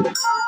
you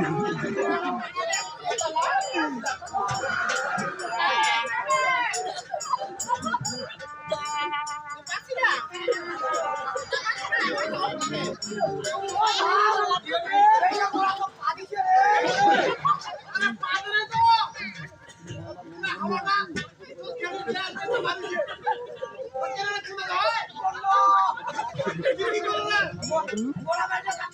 এইটা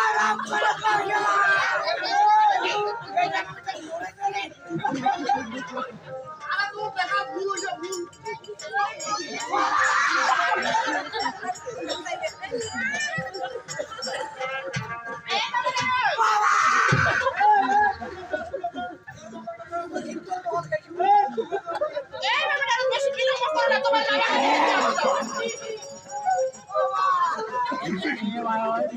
আরে ভতবাড়ি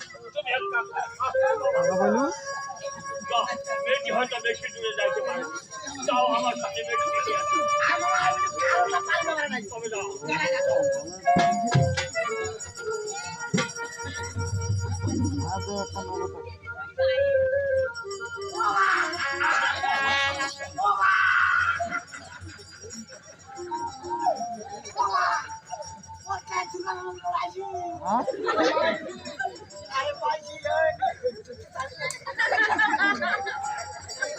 মেয়েটি হয়তো বেশি দূরে যাইতে পারে। যাও আমার সাথে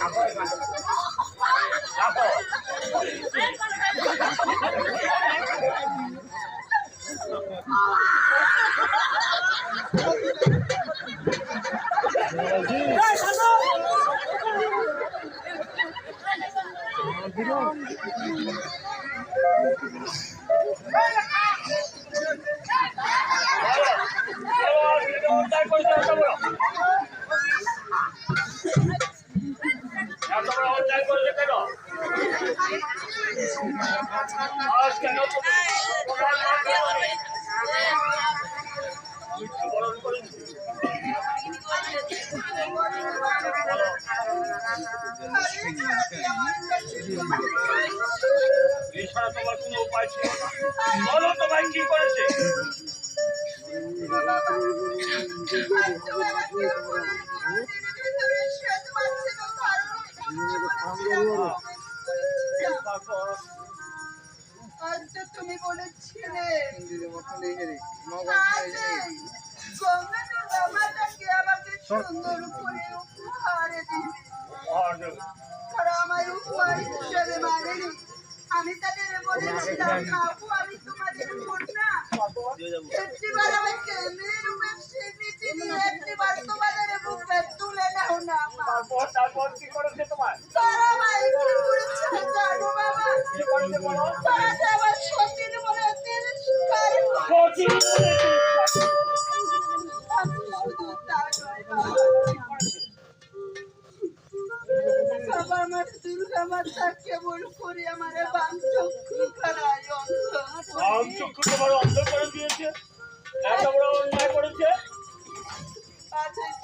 রাখো অন্যায় করেছে এত বড় এত বড় অন্যায় করেছে কেন আজ কেন তুমি তোমার মাকে মৃত্যুবরণ করেছে এছাড়া তোমার কোনো উপায় ছিল না বলো তোমায় কি করেছে সুন্দর করে উপহার দিবে। তারা আমার উপহার হিসেবে আমি তাদের বলেছিলাম আমি তোমাদের কন্যা একটিবার দিয়ে একটিবার তোমাদের বুকে তুলে না। তারপর তারপর কি করেছে তোমার তারা আমায় কি করেছে জানো বাবা কি করেছে বলো তারা আমার সতীর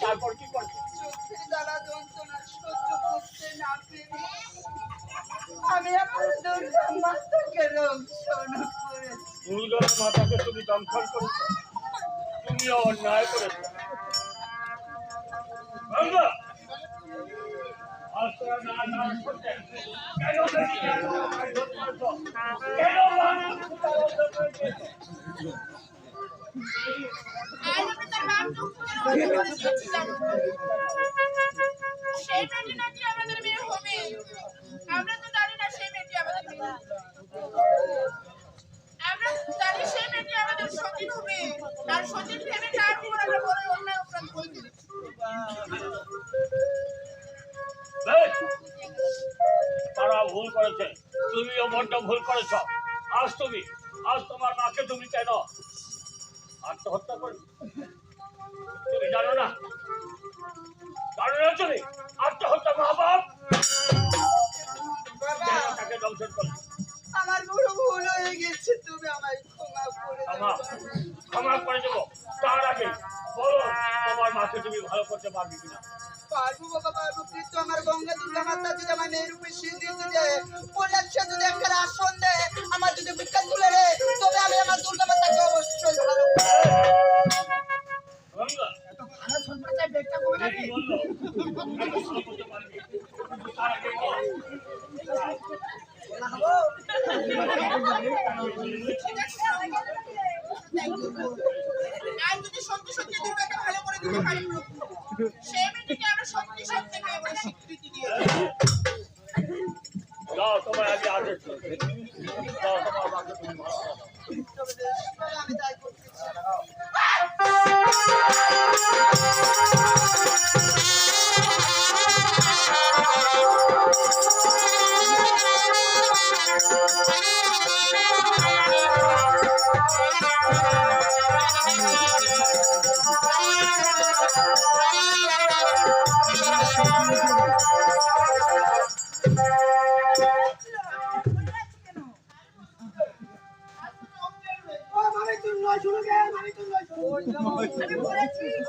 তারপর কি করেছে চোখের দ্বারা যন্ত্রণা সহ্য করতে না আমি আমার দুর্গা মাতাকে রক্ষণ করেছি দুর্গার মাতাকে তুমি দংশন করেছ তুমি অন্যায় করেছ? কেন ভুল করেছে। তুমিও বড্ড ভুল করেছ। আজ তুমি আজ তোমার মাকে তুমি কেন আত্মহত্যা করে? তুমি জানো না? জানো না তুমি? আত্মহত্যা মহাপাপ? কেন তাকে দংশন করলে আমার বড় ভুল হয়ে গেছে তুমি আমায় ক্ষমা করে দাও। ক্ষমা করে দেবো। তার আগে বলো তোমার মাকে তুমি ভালো করতে পারবে কিনা? পারব বাবা পারব কিন্তু আমার গঙ্গা, দুর্গা মাতা যদি আমার মেয়ের উপরে স্বীকৃতি দিতে যায় সে যদি একটা আসন দেয় বেশ, আমি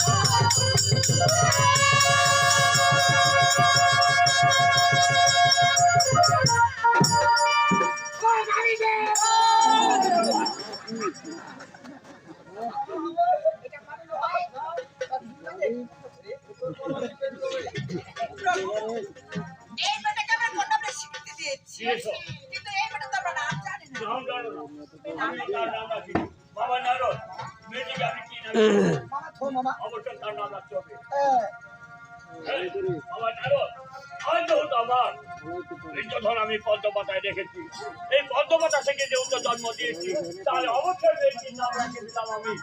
すごい! আমি পদ্ম পাতায় দেখেছি এই পদ্ম পাতা থেকে যেহেতু জন্ম দিয়েছি তাহলে অবশ্যই মেয়েটির নাম রেখে দিতাম আমি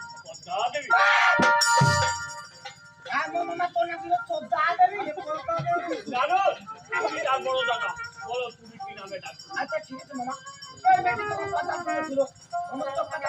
তার বড় আচ্ছা ঠিক আছে মামা এই কথা শুনেছিল আমার তো কথা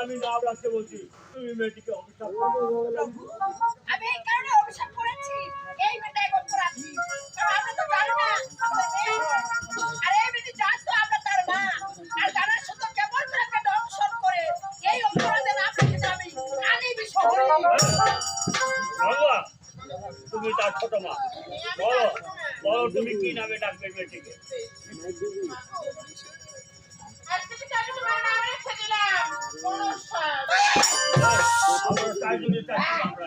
আমি রাখতে তুমি মেয়েটিকে আমি করেছি আর আমরা তার মা আর করে এই ছোট মা। বলো বলো তুমি কি নামে ডাকবে আমরা।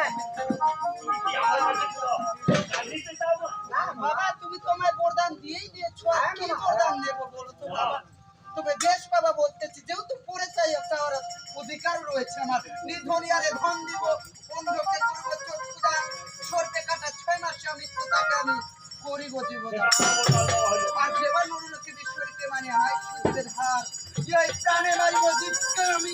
আর সেবার নুরুলকে বিশ্বরিতে মানে হাই সুদের হার এই প্রাণে মারিব জীবকে আমি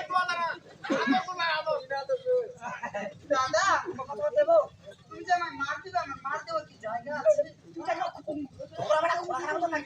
我买。